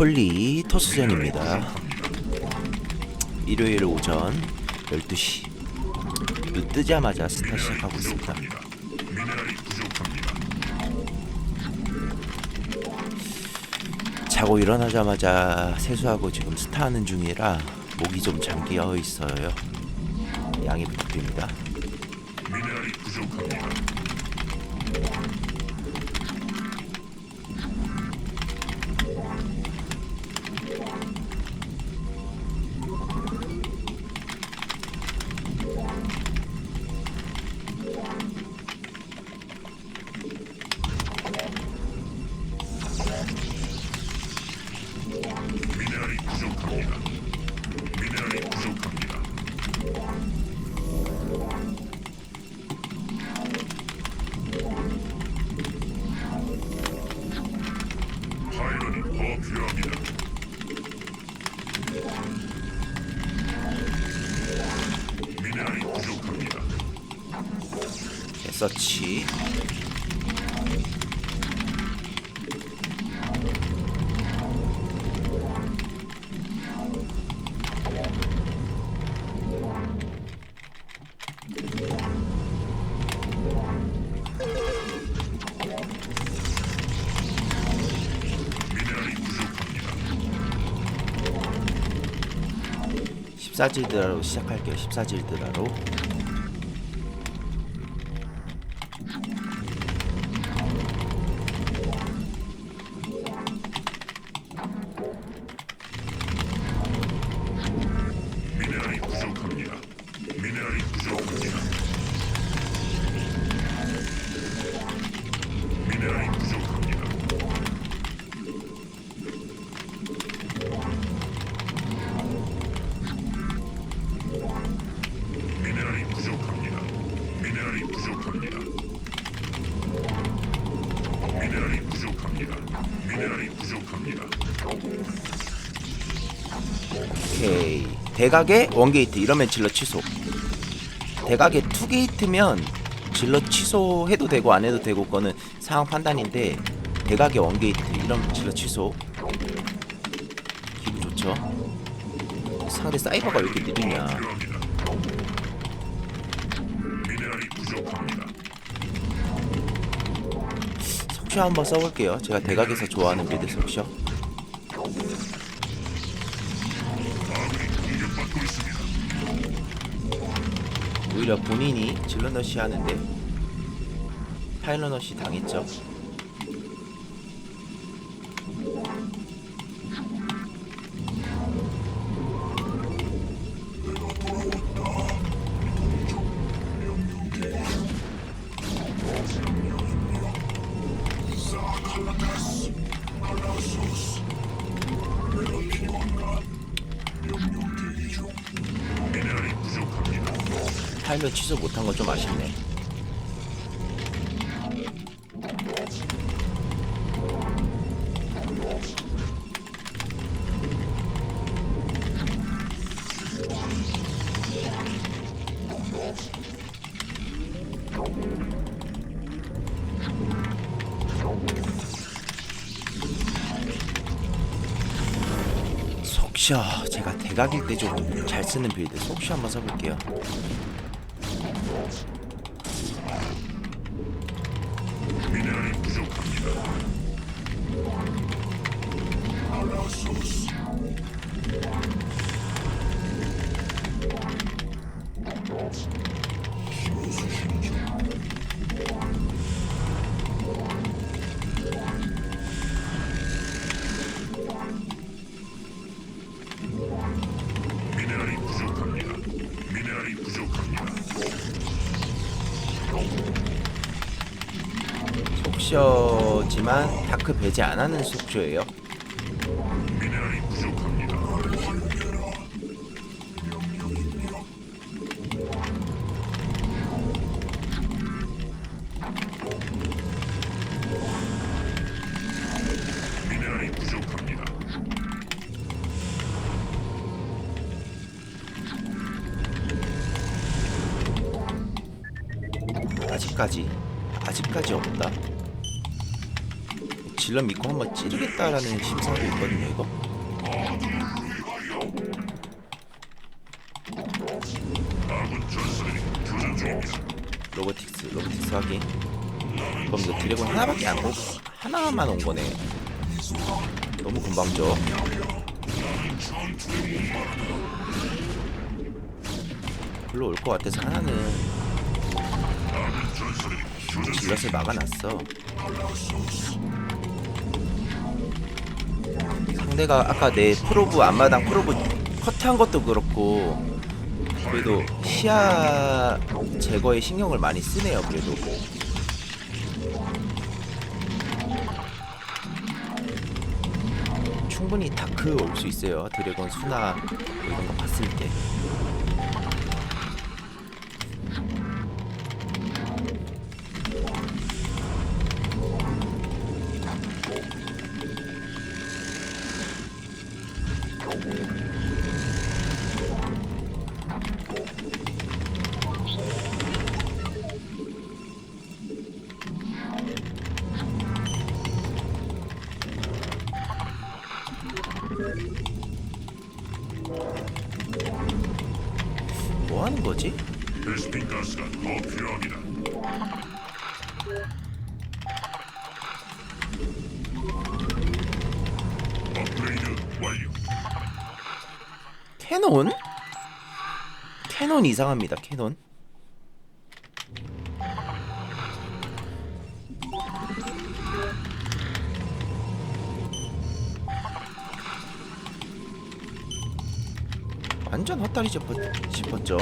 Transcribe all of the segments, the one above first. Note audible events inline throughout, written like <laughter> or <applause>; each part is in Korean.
폴리 토스전입니다. 일요일 오전 12시. 눈 뜨자마자 스타 시작하고 있습니다. 자고 일어나자마자 세수하고 지금 스타 하는 중이라 목이 좀 잠겨 있어요. 양해 부탁드립니다. 파일럿이 서치 미네랄이 부족합니다. 14질드라로 시작할게요. 14질드라로 대각에 원게이트 이러면 질러 취소. 대각에 투게이트면 질러 취소해도 되고 안 해도 되고 그거는 상황 판단인데 대각에 원게이트 이러면 질러 취소. 기분 좋죠? 상대 사이버가 왜 이렇게 느리냐. 속셔 한번 써볼게요. 제가 대각에서 좋아하는 빌드 속셔 오히려 본인이 질러너시 하는데 파일러너시 당했죠 파일럿 취소 못한 건 좀 아쉽네. 속셔 제가 대각일 때 좀 잘 쓰는 빌드 속셔 한번 써볼게요 부족합니다. 미네랄이 속셔지만 다크 배제 안 하는 속셔예요. 아직까지 아직까지 없다. 질럿 믿고 한번 찌르겠다라는 심사도 있거든요 이거. 로보틱스 로보틱스 확인. 그럼 이거 드래곤 하나밖에 안 오고 하나만 온 거네. 너무 금방죠 별로 올 것 같아서 하나는 질럿을 막아놨어 상대가 아까 내 프로브 앞마당 프로브 커트한 것도 그렇고 그래도 시야 제거에 신경을 많이 쓰네요 그래도. 충분히 다크 올 수 있어요 드래곤 수나 뭐 이런 거 봤을 때 하는 거지? 베스핀 가스가 더 필요합니다. 업그레이드 완료. 캐논? 캐논 이상합니다. 캐논. 완전 헛다리 짚었, 짚었 죠.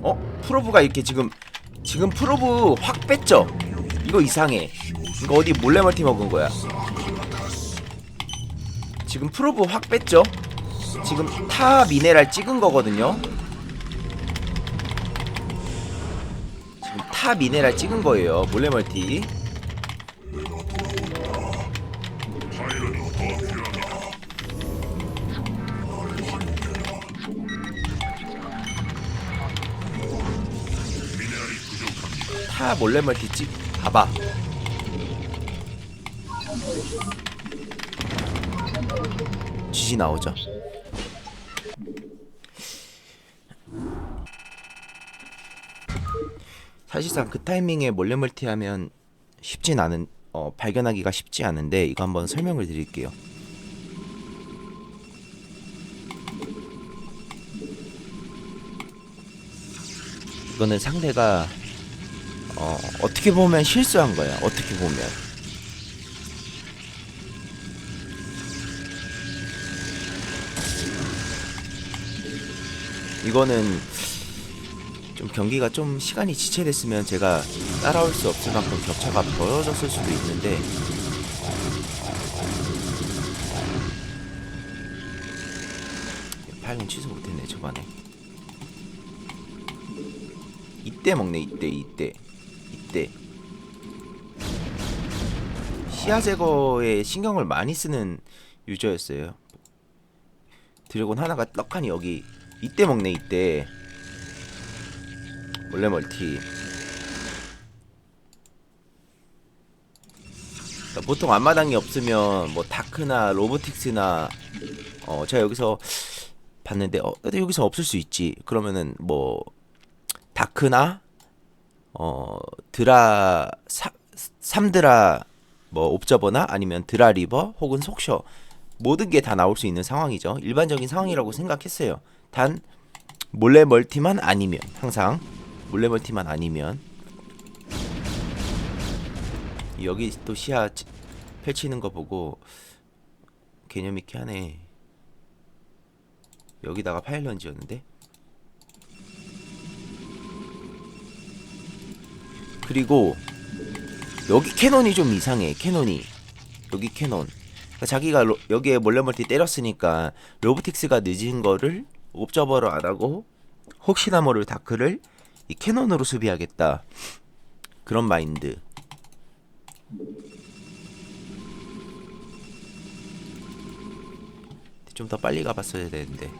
어? 프로브가 이렇게 지금 지금 프로브 확 뺐죠? 이거 이상해. 이거 어디 몰래 멀티 먹은 거야? 지금 프로브 확 뺐죠? 지금 타 미네랄 찍은 거거든요. 타 미네랄 찍은 거예요. 몰래 멀티. 타 몰래 멀티 찍 봐봐. 지지 나오죠. 사실상 그 타이밍에 몰래 멀티하면 쉽진 않은 어, 발견하기가 쉽지 않은데 이거 한번 설명을 드릴게요. 이거는 상대가 어, 어떻게 보면 실수한 거야. 어떻게 보면. 이거는 좀 경기가 좀 시간이 지체됐으면 제가 따라올 수 없을 만큼 격차가 벌어졌을 수도 있는데. 파일은 취소 못했네 초반에. 이때 먹네 이때 이때. 이때. 시야 제거에 신경을 많이 쓰는 유저였어요. 드래곤 하나가 떡하니 여기 이때 먹네 이때 몰래 멀티 그러니까 보통 앞마당이 없으면 뭐 다크나 로보틱스나 어 제가 여기서 봤는데 어 근데 여기서 없을 수 있지 그러면은 뭐 다크나 어 드라 사, 삼드라 뭐 옵저버나 아니면 드라 리버 혹은 속셔 모든 게 다 나올 수 있는 상황이죠. 일반적인 상황이라고 생각했어요. 단 몰래 멀티만 아니면 항상 몰래 멀티만 아니면 여기 또 시야 치- 펼치는 거 보고 개념 있게 하네. 여기다가 파일런지였는데? 그리고 여기 캐논이 좀 이상해 캐논이. 여기 캐논. 그러니까 자기가 로- 여기에 몰래 멀티 때렸으니까 로보틱스가 늦은 거를 옵저버로 안 하고 혹시나 모를 다크를 이 캐논으로 수비하겠다. 그런 마인드. 좀 더 빨리 가봤어야 되는데.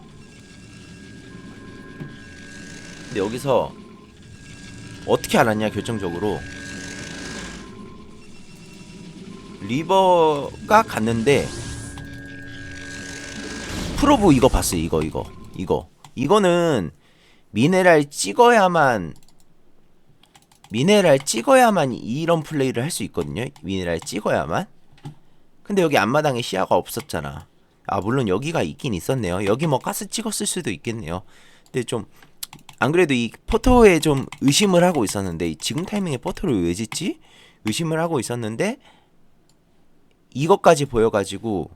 근데 여기서 어떻게 알았냐 결정적으로? 리버가 갔는데 프로브 이거 봤어요 이거 이거. 이거 이거는 미네랄 찍어야만 미네랄 찍어야만 이런 플레이를 할 수 있거든요. 미네랄 찍어야만. 근데 여기 앞마당에 시야가 없었잖아. 아 물론 여기가 있긴 있었네요. 여기 뭐 가스 찍었을 수도 있겠네요. 근데 좀 안 그래도 이 포토에 좀 의심을 하고 있었는데 지금 타이밍에 포토를 왜 짓지? 의심을 하고 있었는데 이것까지 보여가지고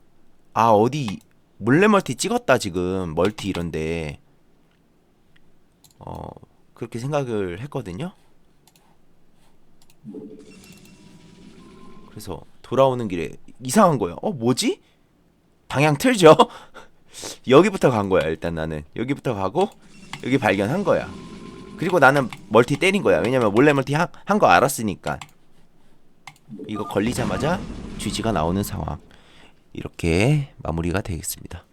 아 어디 몰래 멀티 찍었다 지금. 멀티 이런데 어 그렇게 생각을 했거든요. 그래서 돌아오는 길에 이상한 거야. 어 뭐지? 방향 틀죠? <laughs> 여기부터 간 거야 일단 나는 여기부터 가고 여기 발견한 거야. 그리고 나는 멀티 때린 거야. 왜냐면 몰래 멀티 한 거 알았으니까. 이거 걸리자마자 GG가 나오는 상황. 이렇게 마무리가 되겠습니다.